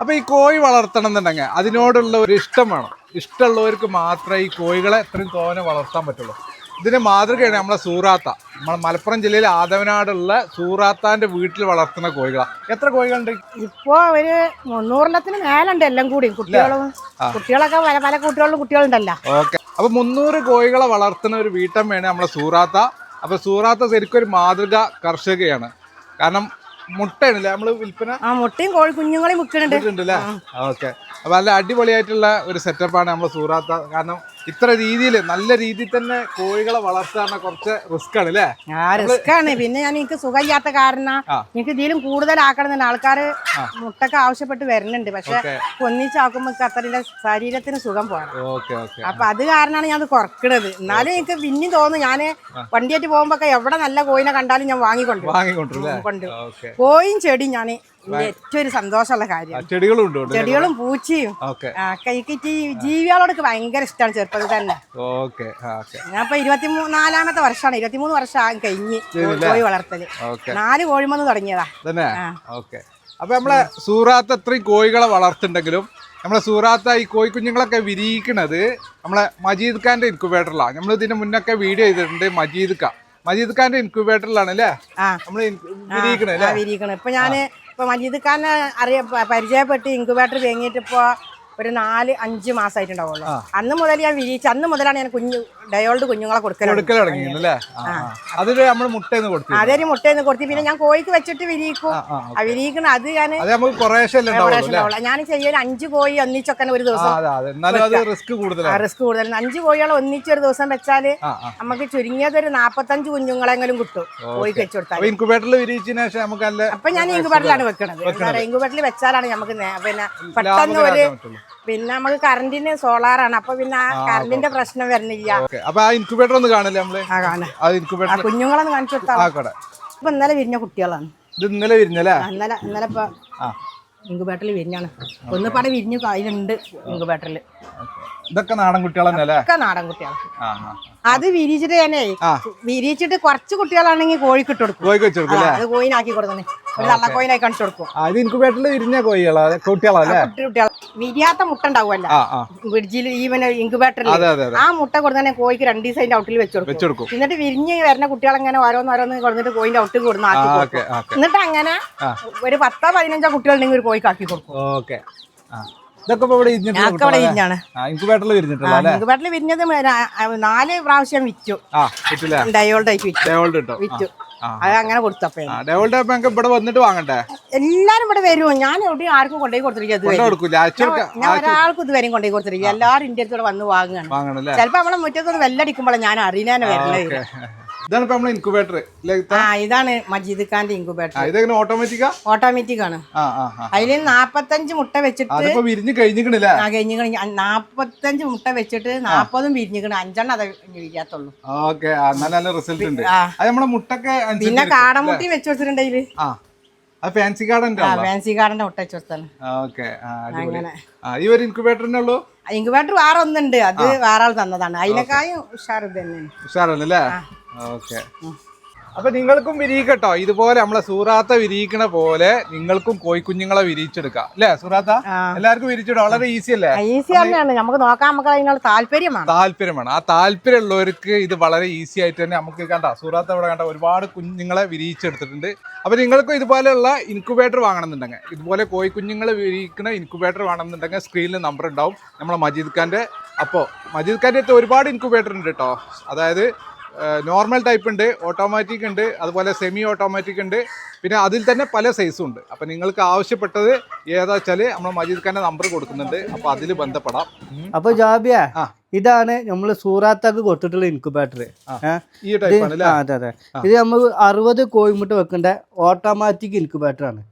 അപ്പൊ ഈ കോഴി വളർത്തണം എന്നുണ്ടെങ്കിൽ അതിനോടുള്ള ഒരു ഇഷ്ടം വേണം. ഇഷ്ടമുള്ളവർക്ക് മാത്രമേ ഈ കോഴികളെ ഇത്രയും തോനെ വളർത്താൻ പറ്റുള്ളൂ. ഇതിന് മാതൃകയാണ് നമ്മളെ സൂറാത്ത. നമ്മളെ മലപ്പുറം ജില്ലയിൽ ആദവനാടുള്ള സൂറാത്താന്റെ വീട്ടിൽ വളർത്തുന്ന കോഴികളാണ് എത്ര കോഴികളുണ്ട്? ഇപ്പൊ ഒരു മുന്നൂറിനത്തിന് മേലുണ്ട് എല്ലാം കൂടി. കുട്ടികളും കുട്ടികളൊക്കെ പല പല കുട്ടികളും കുട്ടികളുണ്ടല്ലോ. ഓക്കെ. അപ്പൊ മുന്നൂറ് കോഴികളെ വളർത്തുന്ന ഒരു വീട്ടമ്മയാണ് നമ്മളെ സൂറാത്ത. അപ്പൊ സൂറാത്ത ശരിക്കും ഒരു മാതൃക കർഷകയാണ്. കാരണം മുട്ടയാണല്ലേ? നമ്മൾ വിൽപ്പന ആ മുട്ടയും കോഴി കുഞ്ഞുങ്ങളെയും വിൽക്കുന്നുണ്ട് ഉണ്ടല്ലേ ഓക്കെ. അപ്പൊ നല്ല അടിപൊളിയായിട്ടുള്ള ഒരു സെറ്റപ്പാണ് നമ്മൾ സൂറാത്ത. കാരണം ഇത്ര രീതിയിൽ നല്ല രീതിയിൽ തന്നെ കോഴികളെ വളർത്താൻ കുറച്ച് റിസ്ക് ആണ് അല്ലേ? ആ റിസ്ക് ആണ്. പിന്നെ ഞാൻ എനിക്ക് സുഖമില്ലാത്ത കാരണം. എനിക്ക് ഇതിലും കൂടുതലാക്കണം ആൾക്കാർ മുട്ടൊക്കെ ആവശ്യപ്പെട്ട് വരുന്നുണ്ട്. പക്ഷെ ഒന്നിച്ചാക്കുമ്പോ അത്ര ശരീരത്തിന് സുഖം പോകണം അപ്പൊ അത് കാരണമാണ് ഞാൻ അത് കുറക്കണത് എന്നാലും എനിക്ക് പിന്നെയും തോന്നുന്നു ഞാൻ വണ്ടിയായിട്ട് പോകുമ്പോ എവിടെ നല്ല കോയിനെ കണ്ടാലും ഞാൻ വാങ്ങിക്കൊണ്ടു കൊണ്ട് കോയും ചെടിയും ഞാൻ ഏറ്റവും ഒരു സന്തോഷമുള്ള കാര്യം. ചെടികളും ചെടികളും പൂച്ചയും എനിക്ക് ജീവികളോടൊക്കെ ഭയങ്കര ഇഷ്ടമാണ് ചെറുപ്പത്തിൽ തന്നെ. ഞാൻ ഇപ്പൊ ഇരുപത്തി നാലാമത്തെ വർഷമാണ്. ഇരുപത്തിമൂന്ന് വർഷം കഴിഞ്ഞ് കോഴി വളർത്തൽ. നാല് കോഴിമന്ന് തുടങ്ങിയതാ. ഓക്കെ. അപ്പൊ നമ്മളെ സൂറാത്ത് അത്രയും കോഴികളെ വളർത്തുണ്ടെങ്കിലും നമ്മളെ സൂറാത്ത ഈ കോഴി കുഞ്ഞുങ്ങളൊക്കെ വിരിയിക്കണത് നമ്മളെ മജീദ് ഖാന്റെ ഇൻക്യുബേറ്ററിലാണ് നമ്മൾ ഇതിന് മുന്നൊക്കെ വീഡിയോ ചെയ്തിട്ടുണ്ട് മജീദ് ഖാൻ മജീദ് ഖാന്റെ ഇൻക്യുബേറ്ററിലാണ് അല്ലേ? നമ്മൾ വിരിയിക്കണം ഇപ്പൊ ഞാൻ ഇപ്പൊ മജീദ് ഖാനെ അറിയ പരിചയപ്പെട്ട് ഇൻക്യുബേറ്റർ വേങ്ങിയിട്ടിപ്പോൾ ഒരു നാല് അഞ്ച് മാസമായിട്ടുണ്ടാവുള്ളൂ അന്ന് മുതൽ ഞാൻ വിരിയിച്ച് അന്ന് മുതലാണ് ഞാൻ കുഞ്ഞു ഡയോൾഡ് കുഞ്ഞുങ്ങളെ കൊടുക്കലുണ്ട് അതിൽ നമ്മൾ മുട്ടയെന്ന് കൊടുത്തു അതൊരു മുട്ടയെന്ന് കൊടുത്ത്. പിന്നെ ഞാൻ കോഴിക്ക് വെച്ചിട്ട് വിരിയിക്കും. വിരിയിക്കണം അത് ഞാൻ ഞാൻ ചെയ്യൽ അഞ്ച് കോഴി ഒന്നിച്ചൊക്കെ ഒരു ദിവസം റിസ്ക് കൂടുതൽ അഞ്ച് കോഴികൾ ഒന്നിച്ചൊരു ദിവസം വെച്ചാൽ നമുക്ക് ചുരുങ്ങിയത് ഒരു നാപ്പത്തഞ്ച് കുഞ്ഞുങ്ങളെങ്കിലും കിട്ടും കോഴിക്ക് വെച്ചു കൊടുത്താൽ അപ്പൊ ഇൻക്യുബേറ്ററിൽ വിരിയിച്ചതിന് ശേഷം നമുക്ക് അപ്പൊ ഞാൻ ഇൻക്യുബേറ്ററിലാണ് വെക്കണത്. ഇൻക്യുബേറ്ററിൽ വെച്ചാലാണ് നമുക്ക് പിന്നെ പെട്ടെന്ന് ഒരു പിന്നെ നമുക്ക് കറണ്ടിന് സോളാറാണ് അപ്പൊ പിന്നെ ആ കറണ്ടിന്റെ പ്രശ്നം വരുന്നില്ല. ഓക്കെ. അപ്പൊ ആ ഇൻക്യുബേറ്റർ ഒന്ന് കാണില്ല നമ്മൾ? ആ കാണാം. ആ ആ ഇൻക്യുബേറ്റർ കുഞ്ഞുങ്ങളൊന്ന് കാണിച്ചു കൊടുത്താൽ ഇപ്പൊ ഇന്നലെ വിരിഞ്ഞ കുട്ടികളാണ്. ഇത് ഇന്നലെ വിരിഞ്ഞല്ലേ? ആ, ഇന്നലെ ഇന്നലെ ഇപ്പൊ ആ. ഇൻക്യുബേറ്ററിൽ വിരിഞ്ഞാണ്. ഒന്നിപ്പാടെ വിരിഞ്ഞു അതിലുണ്ട് ഇൻക്യുബേറ്ററിൽ ഇതൊക്കെ നാടൻ കുട്ടികൾ തന്നെ അല്ലേ ഒക്കെ നാടൻ കുട്ടികൾ ആ ആ. അത് വിരിച്ചിട്ട് തന്നെ വിരിച്ചിട്ട് കുറച്ച് കുട്ടികളാണെങ്കിൽ കോഴിക്ക് ഇട്ട് കൊടുക്കും. കോഴിക്ക് അത് കോയിനാക്കി കൊടുക്കുന്നേ ഒരു തള്ള കോയിനാക്കി കാണിച്ചു കൊടുക്കും. ഇൻക്യുബേറ്ററിൽ വിരിഞ്ഞ കോഴികളാ കുട്ടികളാ കുട്ടികൾ വിരിയാത്ത മുട്ട ഉണ്ടാവുമല്ലോ. ആ ഈ ഇൻക്യുബേറ്ററിൽ ആ മുട്ട കൊടുത്തന്നെ കോഴിക്ക് രണ്ട് ദിവസം അതിന്റെ ഔട്ടിൽ വെച്ചു കൊടുക്കും. എന്നിട്ട് വിരിഞ്ഞ് വരുന്ന കുട്ടികളങ്ങനെ ഓരോന്ന് ഓരോന്ന് കൊടുത്തിട്ട് കോയിന്റെ ഔട്ടിൽ കൊടുന്ന് ആക്കി കൊടുക്കും. എന്നിട്ട് അങ്ങനെ ഒരു പത്തോ പതിനഞ്ചോ കുട്ടികളുണ്ടെങ്കിൽ ഒരു കോഴിക്ക് ആക്കി കൊടുക്കും. ഓക്കെ. ആ. ഇതൊക്കെ ഇവിടെ ഇരിഞ്ഞാണ്. വിരിഞ്ഞിട്ടുള്ള ഇൻക്യുബേറ്ററിൽ വിരിഞ്ഞത് നാല് പ്രാവശ്യം വിറ്റു. ഡയോൾഡ് ആയിട്ട് വിറ്റു. അത് അങ്ങനെ കൊടുത്തപ്പോ ഇവിടെ വന്നിട്ട് വാങ്ങണ്ടേ? എല്ലാരും ഇവിടെ വരും ഞാൻ എവിടെയും ആർക്കും കൊണ്ടുപോയി കൊടുത്തിരിക്കും ഞാൻ ഒരാൾക്കും ഇതുവരെയും കൊണ്ടുപോയി കൊടുത്തിരിക്കും എല്ലാവരും ഇന്ത്യത്തോടെ വന്ന് വാങ്ങുകയാണ്. ചിലപ്പോ നമ്മളെ മുറ്റത്തൊന്ന് വെല്ലടിക്കുമ്പോഴാണ് ഞാൻ അറിയാനെ ഓക്കെ. ഇതാണ് ഇപ്പൊ നമ്മളെ ഇൻക്യുബേറ്റർ ആ ഇതാണ് മജീദ് ഖാന്റെ ഇൻക്യുബേറ്റർ ഇതെങ്ങനെ ഓട്ടോമാറ്റിക്കാ ഓട്ടോമാറ്റിക് ആണ്. അതിൽ നാപ്പത്തഞ്ച് മുട്ട വെച്ചിട്ട് വിരിഞ്ഞ് കഴിഞ്ഞിക്കണില്ലേ? ആ കഴിഞ്ഞ് കഴിഞ്ഞ് നാപ്പത്തഞ്ച് മുട്ട വെച്ചിട്ട് നാപ്പതും വിരിഞ്ഞിക്കണ്. അഞ്ചെണ്ണം അത് വിരിയാത്തുള്ളൂ. ഓക്കെ നല്ല റിസൾട്ട് ഉണ്ട്. നമ്മളെ മുട്ടൊക്കെ പിന്നെ കാടമുട്ടി വെച്ച് കൊടുത്തിട്ടുണ്ട് അതിൽ. ആ ഫാൻസി ആ ഫാൻസി ഗാർഡന്റെ മുട്ട വെച്ച് കൊടുത്താണ് ഓക്കെ അങ്ങനെ. ഈ ഒരു ഇൻക്യുബേറ്ററിനെ ഉള്ളൂ? ഇൻക്യുബേറ്റർ വേറെ ഒന്നുണ്ട്. അത് വേറെ ആൾ തന്നതാണ്. അതിനേക്കാളും ഉഷാർ തന്നെ തന്നെയാണ്. ഉഷാറല്ലേ ഓക്കെ. അപ്പൊ നിങ്ങൾക്കും വിരിയിക്കട്ടോ. ഇതുപോലെ നമ്മളെ സൂറാത്ത വിരിയിക്കണ പോലെ നിങ്ങൾക്കും കോഴിക്കുഞ്ഞുങ്ങളെ വിരിയിച്ചെടുക്കാം. അല്ലേ സൂറാത്ത. എല്ലാവർക്കും വിരിച്ചിടാം വളരെ ഈസി അല്ലേ? ഈസി തന്നെയാണ്. നമുക്ക് നോക്കാൻ നമുക്ക് അതിനുള്ള താല്പര്യമാണ്. താല്പര്യമാണ്. ആ താല്പര്യമുള്ളവർക്ക് ഇത് വളരെ ഈസി ആയിട്ട് തന്നെ നമുക്ക് കണ്ട. സൂറാത്ത ഇവിടെ കണ്ട ഒരുപാട് കുഞ്ഞുങ്ങളെ വിരിയിച്ചെടുത്തിട്ടുണ്ട്. അപ്പൊ നിങ്ങൾക്കും ഇതുപോലെയുള്ള ഇൻക്യുബേറ്റർ വാങ്ങണമെന്നുണ്ടെങ്കിൽ ഇതുപോലെ കോഴിക്കുഞ്ഞുങ്ങളെ വിരിയിക്കുന്ന ഇൻക്യുബേറ്റർ വേണമെന്നുണ്ടെങ്കിൽ സ്ക്രീനിൽ നമ്പർ ഉണ്ടാവും. നമ്മളെ മജീദ് ഖാന്റെ അപ്പോൾ മജീദ് ഖാന്റെ അടുത്ത് ഒരുപാട് ഇൻക്യുബേറ്റർ ഉണ്ട് കേട്ടോ. അതായത് നോർമൽ ടൈപ്പ് ഉണ്ട് ഓട്ടോമാറ്റിക് ഉണ്ട് അതുപോലെ സെമി ഓട്ടോമാറ്റിക് ഉണ്ട്. പിന്നെ അതിൽ തന്നെ പല സൈസും ഉണ്ട്. അപ്പം നിങ്ങൾക്ക് ആവശ്യപ്പെട്ടത് ഏതാ വെച്ചാൽ നമ്മൾ മജീദ് ഖാന്റെ നമ്പർ കൊടുക്കുന്നുണ്ട്. അപ്പോൾ അതിൽ ബന്ധപ്പെടാം. അപ്പോൾ അപ്പൊ ജാബിയ. ഇതാണ് നമ്മൾ സൂറാത്താക്ക് കൊടുത്തിട്ടുള്ള ഇൻക്യുബേറ്റർ ഈ അതെ അതെ. ഇത് നമ്മൾ അറുപത് കോഴിമുട്ട വെക്കേണ്ട ഓട്ടോമാറ്റിക് ഇൻക്യുബേറ്റർ ആണ്.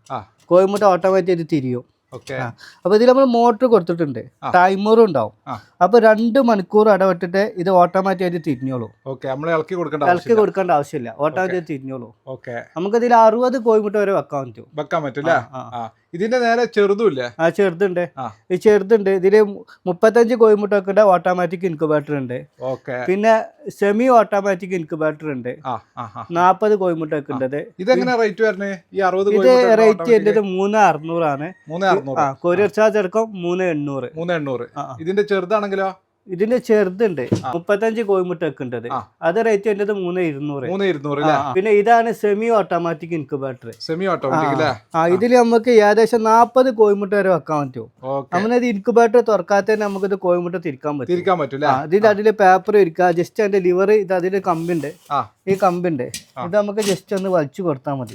കോഴിമുട്ട ഓട്ടോമാറ്റിക് ആയിട്ട് തിരിയും. ഓക്കെ. ആ. അപ്പൊ ഇതിൽ നമ്മൾ മോട്ടർ കൊടുത്തിട്ടുണ്ട്. ടൈമറും ഉണ്ടാവും. അപ്പോൾ അപ്പൊ രണ്ട് മണിക്കൂർ ഇടവിട്ടിട്ട് ഇത് ഓട്ടോമാറ്റിക് ആയിട്ട് തിരിഞ്ഞോളൂ നമ്മൾ ഇളക്കി കൊടുക്കേണ്ട ഇളക്കി കൊടുക്കേണ്ട ആവശ്യമില്ല. ഓട്ടോമാറ്റിക് തിരിഞ്ഞോളൂ. ഓക്കെ. നമുക്ക് ഇതിൽ അറുപത് കോയിമുട്ട വരെ വെക്കാൻ പറ്റും. വെക്കാൻ ആ. ഇതിന്റെ നേരെ ചെറുതുമില്ലേ ആ ചെറുതുണ്ട്. ഈ ചെറുതുണ്ട്. ഇതിൽ മുപ്പത്തഞ്ച് കോയിമുട്ടൊക്കെ ഉണ്ട് ഓട്ടോമാറ്റിക് ഇൻക്യുബേറ്റർ ഉണ്ട്. ഓക്കെ. പിന്നെ സെമി ഓട്ടോമാറ്റിക് ഇൻക്യുബേറ്റർ ഉണ്ട്. നാപ്പത് കോയിമുട്ടൊക്കെ ഉണ്ട് ഇതെങ്ങനെ റേറ്റ് വരണേ? ഈ അറുപത് ഇത് റേറ്റ് എന്റെ മൂന്ന് അറുന്നൂറാണ്. മൂന്ന് അറുന്നൂറ്. കൊറിയർ ചാർജ് അടക്കം മൂന്ന് എണ്ണൂറ്. മൂന്ന് എണ്ണൂറ്. ഇതിന്റെ ചെറുതാണെങ്കിലോ? ഇതിന്റെ ചെറുതുണ്ട്. മുപ്പത്തഞ്ച് കോയിമുട്ടൊക്കെ വെക്കേണ്ടത് ആ. അത് റേറ്റ് എന്റേത് മൂന്ന് ഇരുന്നൂറ്. മൂന്ന് ഇരുന്നൂറ്. പിന്നെ ഇതാണ് semi automatic incubator semi automatic ആ ഇതിൽ നമുക്ക് ഏകദേശം നാൽപ്പത് കോയിമുട്ട വരെ വെക്കാൻ പറ്റും. നമ്മളിത് ഇൻക്യുബേറ്റർ തുറക്കാത്ത ഇത് കോയിമുട്ട തിരിക്കാൻ പറ്റും. തിരിക്കാൻ പറ്റും ഇതിൽ അതിൽ അതിൽ പേപ്പർ ഇരിക്കുക ജസ്റ്റ് അതിന്റെ ലിവർ ഇത് അതിൽ കമ്പിണ്ട്. ഈ കമ്പിണ്ട്. ഇത് നമുക്ക് ജസ്റ്റ് ഒന്ന് വലിച്ചു കൊടുത്താൽ മതി.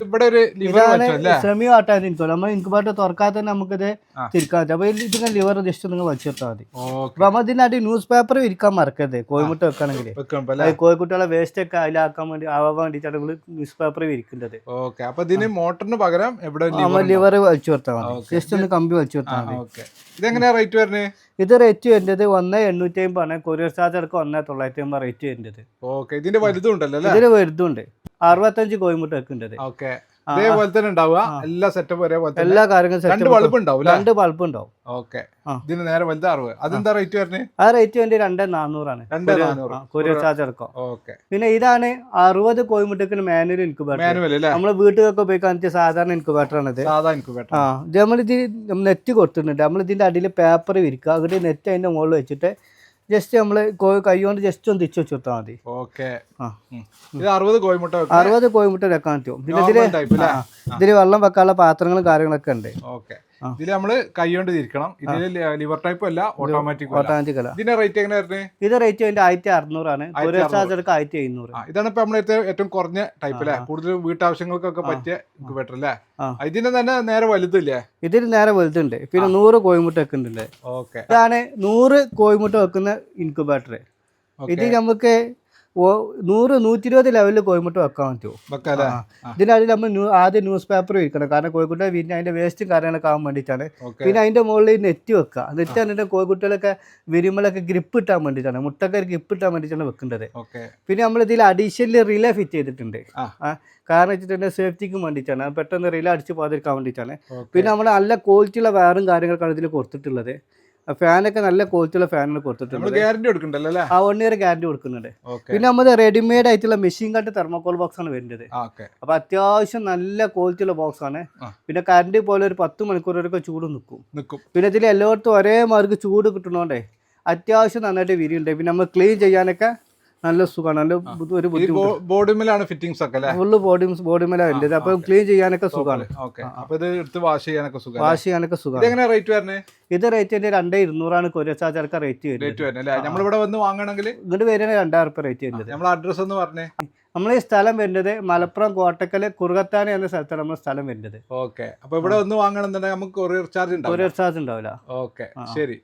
ഇതാണ് സെമി ഓട്ടോമാറ്റിക് ഇൻക്യുബേറ്റർ നമ്മൾ ഇൻക്യുബേറ്റർ തുറക്കാത്ത തന്നെ നമുക്കിത് തിരിക്കാൻ പറ്റും. അപ്പൊ ഇതിന്റെ ലിവർ ജസ്റ്റ് ഒന്ന് വലിച്ചു കൊടുത്താൽ മതി. അപ്പൊ നമ്മൾ ഇതിനകത്ത് ന്യൂസ് പേപ്പർ വിരിക്കാൻ മറക്കരുത്. കോഴിമുട്ട വെക്കണമെങ്കിൽ കോഴിക്കുട്ടികളെ വേസ്റ്റ് ഒക്കെ അതിലാക്കാൻ വേണ്ടി ആവാൻ വേണ്ടിയിട്ടാണ് നമ്മൾ ന്യൂസ് പേപ്പർ വിരിക്കേണ്ടത് ഓക്കെ. അപ്പൊ ഇതിന് മോട്ടറിന് പകരം എവിടെ ലിവർ വലിച്ചു കൊടുത്താൽ മതി. ജസ്റ്റ് ഒന്ന് കമ്പി വലിച്ചു കൊടുത്താൽ മതി. ഇതെങ്ങനെയാ റേറ്റ് വരുന്നത്? ഇത് റേറ്റ് വരുന്നത് ഒന്ന് എണ്ണൂറ്റി അമ്പതാണ് കൊറിയർ ചാർജ് അടക്കം ഒന്ന് തൊള്ളായിരത്തി അമ്പത് റേറ്റ് വരുന്നത്. ഓക്കെ. ഇതിന്റെ വലുതുണ്ടല്ലോ ഇതിന് വലുതുണ്ട്. അറുപത്തഞ്ച് കോഴിമുട്ട വെക്കേണ്ടത് ഓക്കെ. അതേപോലെ തന്നെ ഉണ്ടാവുക. എല്ലാ സെറ്റപ്പ് ഒരേപോലെ എല്ലാ കാര്യങ്ങളും രണ്ട് ബൾബ് ഉണ്ടാവും രണ്ട് ബൾബ് ഉണ്ടാവും. ഓക്കെ. ഇതിന് നേരെ വലുത് അറുപത്. അതെന്താ റേറ്റ് വരുന്നത്? ആ റേറ്റ് വേണ്ടി രണ്ട് നാനൂറാണ് രണ്ട് നാനൂറ് കൊറിയർ ചാർജ് അടക്കം. ഓക്കെ പിന്നെ ഇതാണ് അറുപത് കോഴിമുട്ടക്കിന് മാനുവൽ ഇൻക്യുബേറ്റർ മാനുവൽ അല്ലേ? നമ്മളെ വീട്ടിലൊക്കെ ഉപയോഗിക്കാൻ പറ്റിയ സാധാരണ ഇൻക്യുബേറ്റർ ആണ് സാധാ ഇൻക്യുബേറ്റർ ആ ഇത് നമ്മളിത് നെറ്റ് കൊടുത്തിട്ടുണ്ട്. നമ്മൾ ഇതിന്റെ അടിയിൽ പേപ്പർ വിരിക്കുക. അവിടെ നെറ്റ് അതിന്റെ മുകളിൽ വെച്ചിട്ട് ജസ്റ്റ് നമ്മൾ കൈ കൊണ്ട് ജസ്റ്റ് ഒന്ന് തിരിച്ചു വെച്ച് കൊടുത്താൽ മതി. ഓക്കെ. അറുപത് കോഴിമുട്ട വെക്കാം അറുപത് കോഴിമുട്ട വെക്കാൻ പറ്റും. പിന്നെ ഇതിൽ? ഇതിൽ വെള്ളം വെക്കാനുള്ള പാത്രങ്ങളും കാര്യങ്ങളൊക്കെ ഉണ്ട്. ഓക്കെ. ആ. നമ്മൾ കൈകൊണ്ട് തിരിക്കണം. ഇതിൽ ലിവർ ടൈപ്പ് അല്ല ഓട്ടോമാറ്റിക് ഓട്ടോമാറ്റിക് അല്ല. ഇതിന്റെ റേറ്റ് എങ്ങനെ വരുന്നത് ഇത് റേറ്റ് അതിന്റെ ആയിരത്തി അറുന്നൂറാണ് ചാർജ് എടുക്കുക ആയിരത്തി എഴുന്നൂറ് ഇതാണ് ഇപ്പൊ നമ്മളെ ഏറ്റവും കുറഞ്ഞ ടൈപ്പ് അല്ലേ? കൂടുതൽ വീട്ടാവശ്യങ്ങൾക്കൊക്കെ പറ്റിയ ഇൻക്യുബേറ്റർ അല്ലേ? ഇതിന്റെ തന്നെ നേരെ വലുതില്ലേ? ഇതിന് നേരെ വലുതുണ്ട്. പിന്നെ നൂറ് കോയിമുട്ട വെക്കുന്നുണ്ട്. ഓക്കെ. ഇതാണ് നൂറ് കോയിമുട്ട വെക്കുന്ന ഇൻക്യുബേറ്റർ ഇത് നമുക്ക് നൂറ് നൂറ്റി ഇരുപത് ലെവലിൽ കോയമ്പട്ട് വെക്കാൻ പറ്റുമോ? അതിൽ നമ്മൾ ആദ്യം ന്യൂസ് പേപ്പർ വിൽക്കണം കാരണം കോഴിക്കുട്ടെ പിന്നെ അതിന്റെ വേസ്റ്റും കാര്യങ്ങളൊക്കെ ആവാൻ വേണ്ടിയിട്ടാണ്. പിന്നെ അതിന്റെ മുകളിൽ നെറ്റ് വെക്കുക. നെറ്റ് എന്നിട്ട് കോഴിക്കുട്ടികളൊക്കെ വരുമ്പോഴൊക്കെ ഗ്രിപ്പ് ഇട്ടാൻ വേണ്ടിയിട്ടാണ്. മുട്ടൊക്കെ ഗ്രിപ്പ് ഇട്ടാൻ വേണ്ടിയിട്ടാണ് വെക്കേണ്ടത്. പിന്നെ നമ്മൾ ഇതിൽ അഡീഷണലി റിലേ ഫിറ്റ് ചെയ്തിട്ടുണ്ട്. കാരണം വെച്ചിട്ടുണ്ടെങ്കിൽ സേഫ്റ്റിക്കും വേണ്ടിയിട്ടാണ്. പെട്ടെന്ന് റിലേ അടിച്ച് പോകാതിരിക്കാൻ വേണ്ടിയിട്ടാണ്. പിന്നെ നമ്മൾ നല്ല ക്വാളിറ്റിയുള്ള വയറും കാര്യങ്ങളൊക്കെയാണ് ഇതിൽ കൊടുത്തിട്ടുള്ളത്. ഫാനൊക്കെ നല്ല ക്വാളിറ്റിയുള്ള ഫാനാണ് നമ്മൾ കൊടുത്തിട്ടുള്ളത് ഗ്യാരണ്ടി കൊടുക്കുന്നുണ്ടല്ലോ ആ വൺ ഇയർ ഗ്യാരണ്ടി കൊടുക്കുന്നുണ്ട്. പിന്നെ നമ്മൾ റെഡിമെയ്ഡ് ആയിട്ടുള്ള മെഷീൻ കട്ട് തെർമോകോൾ ബോക്സ് ആണ് വരുന്നത്. അപ്പൊ അത്യാവശ്യം നല്ല ക്വാളിറ്റിയുള്ള ബോക്സ് ആണ്. പിന്നെ കറണ്ട് പോലെ ഒരു പത്ത് മണിക്കൂർ വരെയൊക്കെ ചൂട് നിൽക്കും നിൽക്കും പിന്നെ ഇതിൽ എല്ലായിടത്തും ഒരേ മാർക്ക് ചൂട് കിട്ടണോണ്ടേ അത്യാവശ്യം നന്നായിട്ട് വിരിയുണ്ട്. പിന്നെ നമ്മൾ ക്ലീൻ ചെയ്യാനൊക്കെ നല്ല സുഖമാണ്. നല്ല ഒരു ബോഡിമിലാണ് ഫിറ്റിംഗ്സ് ഒക്കെ ഫുള്ള് ബോഡിംസ് ബോഡിമിലാണ് എന്റെ അപ്പൊ ക്ലീൻ ചെയ്യാനൊക്കെ സുഖമാണ്. ഓക്കെ. അപ്പൊ ഇത് എടുത്ത് വാഷ് ചെയ്യാനൊക്കെ സുഖം വാഷ് ചെയ്യാനൊക്കെ സുഖമാണ്. റേറ്റ് വരുന്നത് ഇത് റേറ്റ് എന്റെ രണ്ടേ ഇരുന്നൂറാണ്. ചാർജർക്ക് റേറ്റ് വരുന്നത്. നമ്മളിവിടെ വന്ന് വാങ്ങണമെങ്കിൽ? ഇങ്ങോട്ട് വരുന്നത് രണ്ടായിരം റുപ്യ റേറ്റ് വരുന്നത്. നമ്മളെ അഡ്രസ് ഒന്ന് പറഞ്ഞേ. നമ്മൾ ഈ സ്ഥലം വരുന്നത് മലപ്പുറം കോട്ടക്കൽ കുറുകത്താന എന്ന സ്ഥലത്താണ് നമ്മൾ സ്ഥലം വരുന്നത്. ഓക്കെ. അപ്പൊ ഇവിടെ ഒന്ന് വാങ്ങണമെന്നുണ്ടെങ്കിൽ നമുക്ക് കൊറിയർ ചാർജ് കൊറിയർ ചാർജ് ഉണ്ടാവില്ല. ഓക്കെ. ശരി.